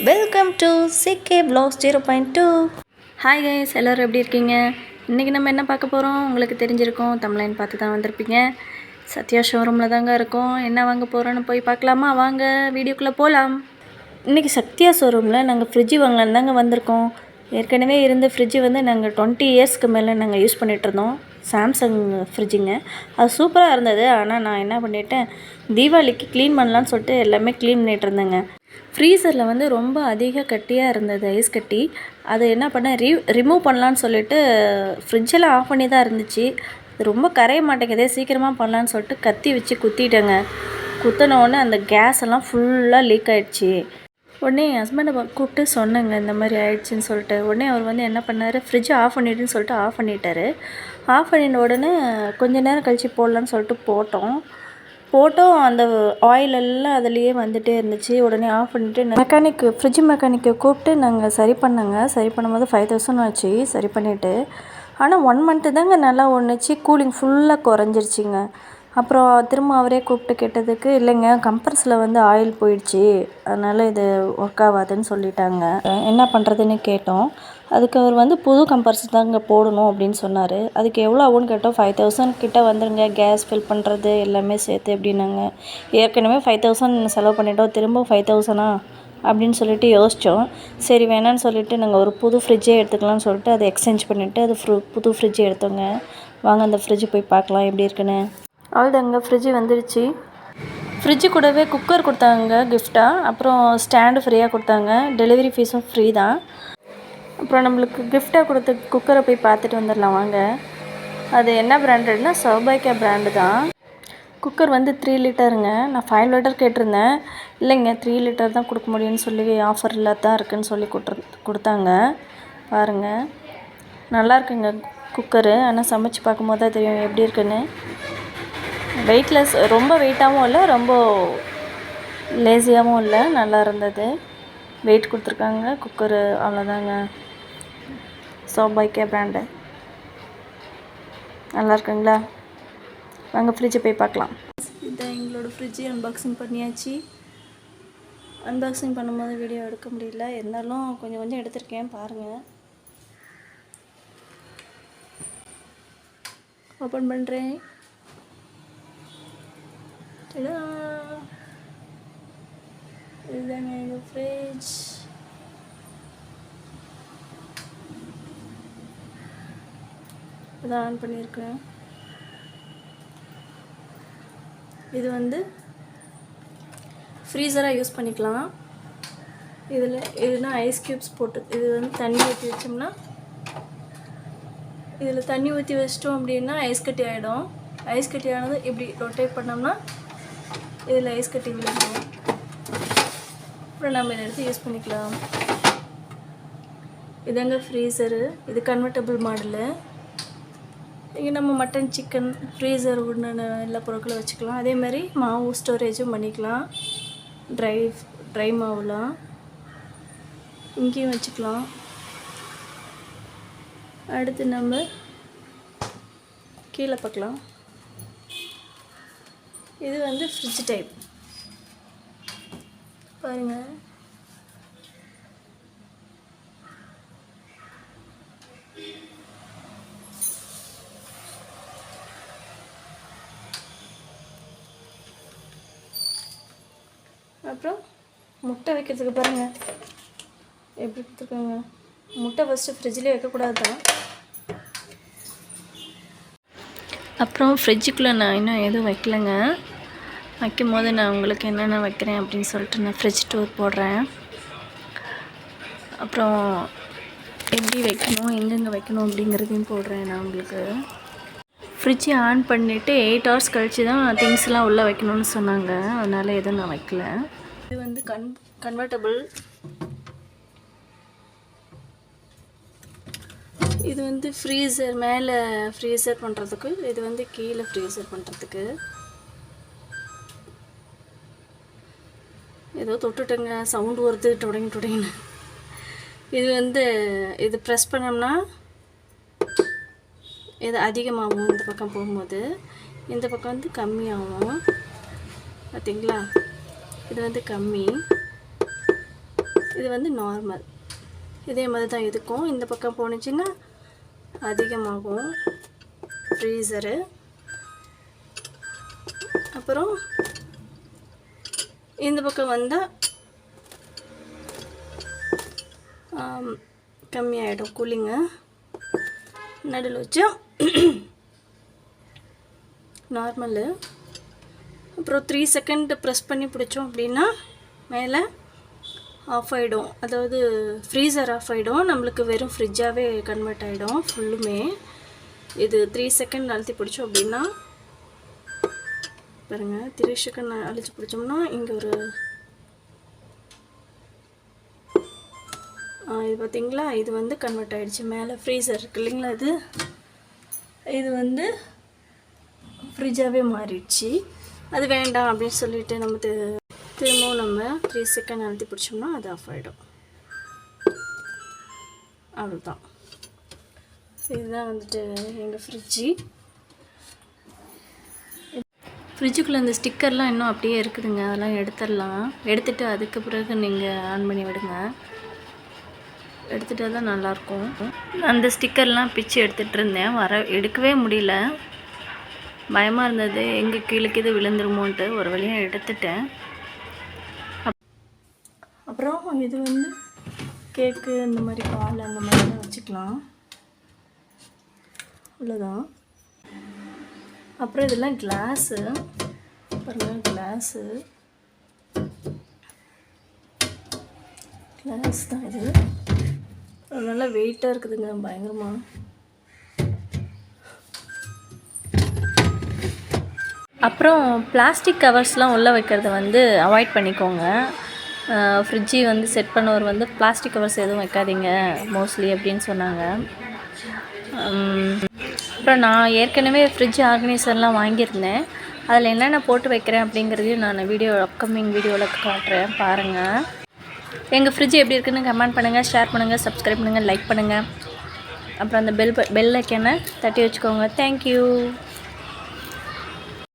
Welcome to CK blocks zero point two hi guys எல்லோரும் எப்படி இருக்கீங்க? இன்றைக்கி நம்ம என்ன பார்க்க போகிறோம் உங்களுக்கு தெரிஞ்சிருக்கும் தமிழ்லைன் பார்த்து தான் வந்திருப்பீங்க. சத்யா ஷோரூமில் தாங்க இருக்கோம். என்ன வாங்க போகிறோன்னு போய் பார்க்கலாமா? வாங்க வீடியோக்குள்ளே போகலாம் இன்றைக்கி சத்யா ஷோரூமில் நாங்கள் ஃப்ரிட்ஜு வாங்கலான்னு தாங்க வந்திருக்கோம். ஏற்கனவே இருந்த ஃப்ரிட்ஜு வந்து நாங்கள் டுவெண்ட்டி இயர்ஸ்க்கு மேலே நாங்கள் யூஸ் பண்ணிகிட்டு இருந்தோம். சாம்சங் ஃப்ரிட்ஜுங்க அது சூப்பராக இருந்தது. ஆனால் நான் என்ன பண்ணிட்டேன் தீபாவளிக்கு க்ளீன் பண்ணலான்னு சொல்லிட்டு எல்லாமே க்ளீன் பண்ணிகிட்டு இருந்தேங்க. ஃப்ரீசரில் வந்து ரொம்ப அதிக கட்டியாக இருந்தது ஐஸ் கட்டி. அதை என்ன பண்ணேன் ரி ரிமூவ் பண்ணலான்னு சொல்லிட்டு ஃப்ரிட்ஜெல்லாம் ஆஃப் பண்ணி தான் இருந்துச்சு. ரொம்ப கரைய மாட்டேங்குதே சீக்கிரமாக பண்ணலான்னு சொல்லிட்டு கத்தி வச்சு குத்திட்டேங்க. குத்தினோடனே அந்த கேஸ் எல்லாம் ஃபுல்லாக லீக் ஆகிடுச்சி உடனே என் ஹஸ்பண்டை கூப்பிட்டு சொன்னேங்க இந்த மாதிரி ஆயிடுச்சுன்னு சொல்லிட்டு. உடனே அவர் வந்து என்ன பண்ணார் ஃப்ரிட்ஜை ஆஃப் பண்ணிட்டுன்னு சொல்லிட்டு ஆஃப் பண்ணிட்டாரு. ஆஃப் பண்ணின உடனே கொஞ்ச நேரம் கழித்து போடலான்னு சொல்லிட்டு போட்டோம். போட்டோம் அந்த ஆயில் எல்லாம் அதுலேயே வந்துட்டே இருந்துச்சு. உடனே ஆஃப் பண்ணிட்டு மெக்கானிக் ஃப்ரிட்ஜ் மெக்கானிக்கை கூப்பிட்டு நாங்கள் சரி பண்ணோங்க. சரி பண்ணும்போது ஃபைவ் தௌசண்ட் ஆச்சு சரி பண்ணிவிட்டு ஆனால் ஒன் மந்த்து தாங்க நல்லா ஒன்றுச்சு கூலிங் ஃபுல்லாக குறைஞ்சிருச்சிங்க. அப்புறம் திரும்ப அவரே கூப்பிட்டு கேட்டதுக்கு இல்லைங்க கம்ப்ரஸில் வந்து ஆயில் போயிடுச்சு. அதனால் இது ஒர்க் ஆகாதுன்னு சொல்லிட்டாங்க. என்ன பண்ணுறதுன்னு கேட்டோம். அதுக்கு அவர் வந்து புது கம்ப்ரஸ் தாங்க போடணும் அப்படின்னு சொன்னார். அதுக்கு எவ்வளோ ஆகும்னு கேட்டோம். ஃபைவ் தௌசண்ட் கிட்டே வந்துருங்க. கேஸ் ஃபில் பண்ணுறது எல்லாமே சேர்த்து அப்படின்னாங்க. ஏற்கனவே ஃபைவ் தௌசண்ட் செலவு பண்ணிட்டோம். திரும்ப ஃபைவ் தௌசண்டா அப்படின்னு சொல்லிட்டு யோசித்தோம் சரி வேணான்னு சொல்லிட்டு நாங்கள் ஒரு புது ஃப்ரிட்ஜே எடுத்துக்கலாம்னு சொல்லிட்டு அதை எக்ஸ்சேஞ்ச் பண்ணிவிட்டு அது ஃப்ரூ புது ஃப்ரிட்ஜ் எடுத்தோங்க. வாங்க அந்த ஃப்ரிட்ஜ் போய் பார்க்கலாம். எப்படி இருக்குன்னு? அவ்வளோதாங்க ஃப்ரிட்ஜு வந்துடுச்சு ஃப்ரிட்ஜு கூடவே குக்கர் கொடுத்தாங்க கிஃப்டாக அப்புறம் ஸ்டாண்டு ஃப்ரீயாக கொடுத்தாங்க. டெலிவரி ஃபீஸும் ஃப்ரீ தான். அப்புறம் நம்மளுக்கு கிஃப்டாக கொடுத்த குக்கரை போய் பார்த்துட்டு வந்துடலாம் வாங்க. அது என்ன பிராண்டட்னா சௌபாக்கியா பிராண்டு தான். குக்கர் வந்து த்ரீ லிட்டருங்க நான் ஃபைவ் லிட்டர் கேட்டிருந்தேன். இல்லைங்க த்ரீ லிட்டர் தான் கொடுக்க முடியும்னு சொல்லி ஆஃபரில் தான் இருக்குதுன்னு சொல்லி கொடுத்து கொடுத்தாங்க. பாருங்கள் நல்லா இருக்குங்க குக்கரு ஆனால் சமைச்சு பார்க்கும்போது தான் தெரியும் எப்படி இருக்குன்னு. வெயிட்லெஸ் ரொம்ப வெயிட்டாகவும் இல்லை ரொம்ப லேசியாகவும் இல்லை நல்லா இருந்தது. வெயிட் கொடுத்துருக்காங்க குக்கரு அவ்வளோதாங்க சோபாய்க்கே பிராண்டு நல்லா இருக்குங்களா? வாங்க ஃப்ரிட்ஜை போய் பார்க்கலாம். இதான் எங்களோட ஃப்ரிட்ஜை அன்பாக்சிங் பண்ணியாச்சு. அன்பாக்சிங் பண்ணும்போது வீடியோ எடுக்க முடியல. இருந்தாலும் கொஞ்சம் கொஞ்சம் எடுத்திருக்கேன் பாருங்கள் ஓப்பன் பண்ணுறேன் இதுதாங்க எங்கள் ஃப்ரிட்ஜ் இதை ஆன் பண்ணியிருக்கேன். இது வந்து ஃப்ரீசராக யூஸ் பண்ணிக்கலாம். இதில் இதுனா ஐஸ் க்யூப்ஸ் போட்டு இது வந்து தண்ணி ஊற்றி வச்சோம்னா இதில் தண்ணி ஊற்றி வச்சிட்டோம் அப்படின்னா ஐஸ் கட்டி ஆகிடும் ஐஸ் கட்டி ஆனது இப்படி ரொட்டேட் பண்ணோம்னா இதில் ஐஸ் கட்டி விழுந்துடும் அப்புறம் நம்ம இதை எடுத்து யூஸ் பண்ணிக்கலாம். இதாங்க ஃப்ரீசரு இது கன்வெர்டபுள் மாடலு இங்கே நம்ம மட்டன் சிக்கன் ஃப்ரீசர் உண்டான எல்லா பொருட்களும் வச்சுக்கலாம். அதே மாதிரி மாவு ஸ்டோரேஜும் பண்ணிக்கலாம். ட்ரை ட்ரை மாவுலாம். இங்கேயும் வச்சுக்கலாம். அடுத்து நம்ம கீழே பார்க்கலாம். இது வந்து ஃப்ரிட்ஜ் டைப் பாருங்கள் அப்புறம் முட்டை வைக்கிறதுக்கு பாருங்கள் எப்படி கொடுத்துருக்காங்க? முட்டை ஃபஸ்ட்டு ஃப்ரிட்ஜ்லேயே வைக்கக்கூடாது தான் அப்புறம் ஃப்ரிட்ஜுக்குள்ளே நான் இன்னும் எதுவும் வைக்கலைங்க. வைக்கும் போது நான் உங்களுக்கு என்னென்ன வைக்கிறேன் அப்படின்னு சொல்லிட்டு நான் ஃப்ரிட்ஜ் டூர் போடுறேன். அப்புறம் எப்படி வைக்கணும் எங்கெங்கே வைக்கணும் அப்படிங்கிறதையும் போடுறேன் நான் உங்களுக்கு. ஃப்ரிட்ஜை ஆன் பண்ணிவிட்டு எயிட் ஹவர்ஸ் கழித்து தான் திங்ஸ்லாம் உள்ளே வைக்கணும்னு சொன்னாங்க. அதனால் எதுவும் நான் வைக்கல. இது வந்து கன் கன்வெர்ட்டபிள் இது வந்து ஃப்ரீசர் மேலே ஃப்ரீசர் பண்ணுறதுக்கு இது வந்து கீழே ஃப்ரீசர் பண்ணுறதுக்கு ஏதோ தொட்டுட்டேங்க சவுண்டு வருது டொடங்கி தொடங்கின்னு இது வந்து இது ப்ரெஸ் பண்ணோம்னா இது அதிகமாகும் இந்த பக்கம் போகும்போது. இந்த பக்கம் வந்து கம்மியாகும். பார்த்தீங்களா இது வந்து கம்மி. இது வந்து நார்மல் இதே மாதிரி தான் இதுக்கும் இந்த பக்கம் போணுச்சுன்னா அதிகமாகும். ஃப்ரீசரு அப்புறம் இந்த பக்கம் வந்தால் கம்மியாகிடும் கூலிங்கு. நடுவில் வச்சு நார்மலு அப்புறம் த்ரீ செகண்ட் ப்ரெஸ் பண்ணி பிடிச்சோம் அப்படின்னா மேலே ஆஃப் ஆகிடும் அதாவது ஃப்ரீசர் ஆஃப் ஆகிடும் நம்மளுக்கு வெறும் ஃப்ரிட்ஜாகவே கன்வெர்ட் ஆகிடும் ஃபுல்லுமே இது த்ரீ செகண்ட் அழுத்தி பிடிச்சோம் அப்படின்னா பாருங்கள் த்ரீ செகண்ட் அழிச்சு பிடிச்சோம்னா இங்கே ஒரு இது பார்த்தீங்களா இது வந்து கன்வெர்ட் ஆகிடுச்சு மேலே ஃப்ரீசர் இருக்கு இல்லைங்களா இது? இது வந்து ஃப்ரிட்ஜாகவே மாறிடுச்சு. அது வேண்டாம் அப்படின்னு சொல்லிட்டு நம்ம திரும்பவும் நம்ம த்ரீ செகண்ட் அழுத்தி பிடிச்சோம்னா அது ஆஃப் ஆகிடும் அவ்வளோதான் இதுதான் வந்துட்டு எங்கள் ஃப்ரிட்ஜி ஃப்ரிட்ஜுக்குள்ளே இந்த ஸ்டிக்கர்லாம் இன்னும் அப்படியே இருக்குதுங்க. அதெல்லாம் எடுத்துடலாம். எடுத்துட்டு அதுக்கு பிறகு நீங்கள் ஆன் பண்ணி விடுங்க. எடுத்துகிட்டா தான் நல்லாயிருக்கும். அந்த ஸ்டிக்கர்லாம் பிச்சு எடுத்துகிட்டு இருந்தேன். வர எடுக்கவே முடியல. பயமாக இருந்தது. எங்கே கீழே இது விழுந்துருமோன்ட்டு ஒரு வழியாக எடுத்துட்டேன். அப்- அப்புறம் இது வந்து கேக்கு இந்த மாதிரி பால் அந்த மாதிரிலாம் வச்சுக்கலாம். அவ்வளோதான் அப்புறம் இதெல்லாம் கிளாஸு பாருங்கள் கிளாஸு கிளாஸ் தான் இது. நல்லா வெயிட்டாக இருக்குதுங்க பயங்கரமாக அப்புறம் பிளாஸ்டிக் கவர்ஸ்லாம் உள்ளே வைக்கிறத வந்து அவாய்ட் பண்ணிக்கோங்க. ஃப்ரிட்ஜி வந்து செட் பண்ணவர் வந்து பிளாஸ்டிக் கவர்ஸ் எதுவும் வைக்காதீங்க மோஸ்ட்லி அப்படின்னு சொன்னாங்க. அப்புறம் நான் ஏற்கனவே ஃப்ரிட்ஜ் ஆர்கனைசர்லாம் வாங்கியிருந்தேன். அதில் என்னென்ன போட்டு வைக்கிறேன் அப்படிங்கிறதையும் நான் வீடியோ அப்கமிங் வீடியோவில் காட்டுறேன். பாருங்கள் எங்கள் ஃப்ரிட்ஜ் எப்படி இருக்குன்னு கமெண்ட் பண்ணுங்கள் ஷேர் பண்ணுங்கள் சப்ஸ்கிரைப் பண்ணுங்கள் லைக் பண்ணுங்கள் அப்புறம் அந்த பெல் பெல் ஐக்கனை தட்டி வச்சுக்கோங்க. தேங்க்யூ